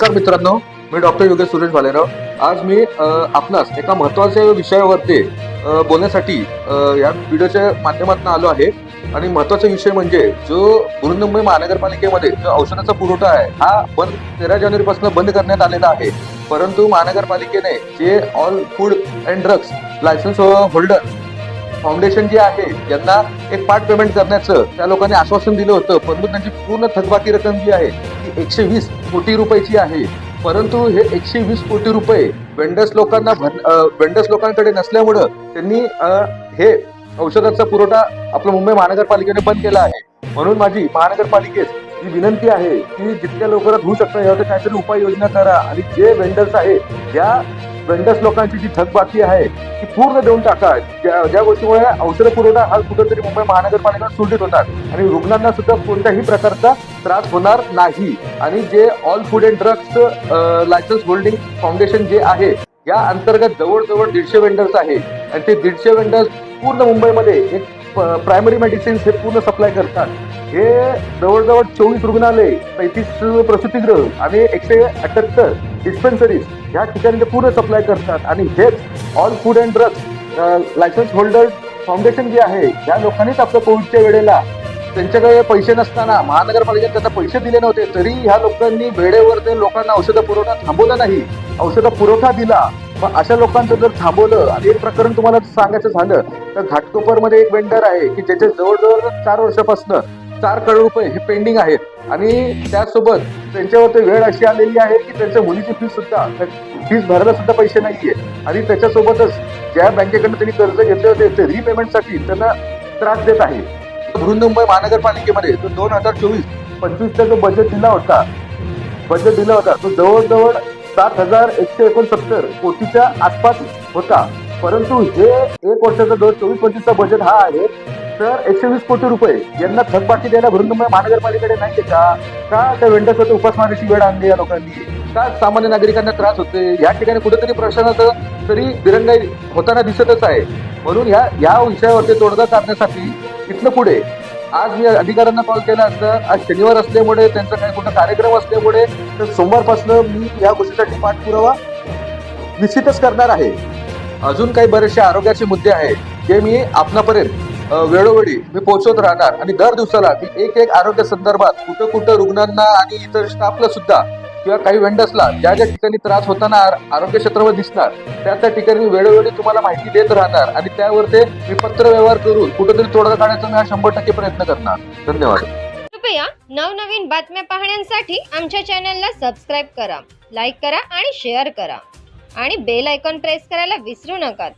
नमस्कार मित्रांनो मी डॉक्टर योगेश सुरेश भालेराव. आज मी आपणास एका महत्त्वाच्या विषयावरती बोलण्यासाठी या व्हिडिओच्या माध्यमातून आलो आहे. आणि महत्त्वाचा विषय म्हणजे जो बृहन्मुंबई महानगरपालिकेमध्ये जो औषधाचा पुरवठा आहे हा बंद तेरा जानेवारीपासून बंद करण्यात आलेला आहे. परंतु महानगरपालिकेने जे all food and drugs license holder foundation जे आहे यांना एक पार्ट पेमेंट करण्याचं त्या लोकांनी आश्वासन दिलं होतं. परंतु त्यांची पूर्ण थकबाकी रक्कम जी आहे ती एकशे वीस कोटी रुपयाची आहे. परंतु हे एकशे वीस कोटी रुपये वेंडर्स लोकांना वेंडर्स लोकांकडे नसल्यामुळं त्यांनी हे औषधाचा पुरवठा आपलं मुंबई महानगरपालिकेने बंद केला आहे. म्हणून माझी महानगरपालिकेस ही विनंती आहे की जितक्या लवकरात होऊ शकतं यावर काहीतरी उपाययोजना करा. आणि जे वेंडर्स आहे या वेंडर्स लोकांची जी थकबाकी आहे ती पूर्ण देऊन टाकतात ज्या ज्या गोष्टीमुळे औषध पुरवठा हा कुठेतरी मुंबई महानगरपालिका सुरळीत होतात आणि रुग्णांना सुद्धा कोणत्याही प्रकारचा त्रास होणार नाही. आणि जे all food and drugs license holding foundation जे आहे या अंतर्गत जवळजवळ दीडशे वेंडर्स आहे. आणि ते दीडशे वेंडर्स पूर्ण मुंबईमध्ये एक प्रायमरी मेडिसिन्स हे पूर्ण सप्लाय करतात. हे जवळजवळ चोवीस रुग्णालय पैतीस प्रसूतीगृह आणि एकशे अठ्याहत्तर डिस्पेन्सरीज ह्या ठिकाणी ते पूर्ण सप्लाय करतात. आणि हेच all food and drugs license holder foundation जे आहे या लोकांनीच आपल्या कोविडच्या वेळेला त्यांच्याकडे पैसे नसताना महानगरपालिकेने त्यांना पैसे दिले नव्हते तरी ह्या लोकांनी वेळेवर ते लोकांना औषध पुरवठा थांबवला नाही. औषध पुरवठा दिला. मग अशा लोकांचं जर थांबवलं आणि एक प्रकरण तुम्हाला सांगायचं झालं तर घाटकोपरमध्ये एक वेंडर आहे की ज्याचे जवळजवळ चार वर्षापासून चार करोड रुपये हे पेंडिंग आहेत. आणि त्यासोबत त्यांच्यावरती वेळ अशी आलेली आहे की त्यांच्या मुलीची फीस सुद्धा फीस भरायला सुद्धा पैसे नाहीये. आणि त्याच्यासोबतच ज्या बँकेकडनं त्यांनी कर्ज घेतले होते ते रिपेमेंटसाठी त्यांना त्रास देत आहे. बृहन्मुंबई महानगरपालिकेमध्ये तो दोन हजार चोवीस पंचवीसचा जो बजेट दिला होता बजेट दिला होता तो जवळजवळ सात हजार एकशे एकोणसत्तर कोटीच्या आसपास होता. परंतु हे एक वर्षाचा दोन चोवीस पंचवीसचा बजेट हा आहे. तर एकशे वीस कोटी रुपये. यांना थकबाकी द्यायला बृहन्मुंबई महानगरपालिकेकडे नाहीये का? का त्या वेंडर्सवरती उपासमारीची वेळ आणली या लोकांनी? का सामान्य नागरिकांना त्रास होते या ठिकाणी कुठेतरी प्रशासनाचं तरी दिरंगाई होताना दिसतच आहे. म्हणून ह्या या विषयावरती तोडगा काढण्यासाठी इथनं पुढे आज मी अधिकाऱ्यांना कॉल केला असता आज शनिवार असल्यामुळे त्यांचा काही कुठं कार्यक्रम असल्यामुळे तर सोमवारपासून मी या गोष्टीसाठी पाठपुरावा निश्चितच करणार आहे. अजून काही बरेचसे आरोग्याचे मुद्दे आहेत जे मी आपणापर्यंत वेळोवेळी मी पोहोचवत राहणार आणि दर दिवसाला मी एक एक आरोग्य संदर्भात कुठं कुठं रुग्णांना आणि इतर स्टाफला सुद्धा किंवा काही वेंडर्सला ज्या ज्या ठिकाणी त्रास होताना आरोग्य क्षेत्रावर दिसणार त्या त्या ठिकाणी मी वेळोवेळी तुम्हाला माहिती देत राहणार आणि त्यावर ते मी पत्र व्यवहार करून कुठेतरी तोडगा काढायचा मी हा शंभर टक्के प्रयत्न करणार. धन्यवाद. कृपया नवनवीन बातम्या पाहण्यासाठी आमच्या चॅनलला सबस्क्राईब करा लाईक करा आणि शेअर करा. आणि बेल आयकॉन प्रेस करायला विसरू नका.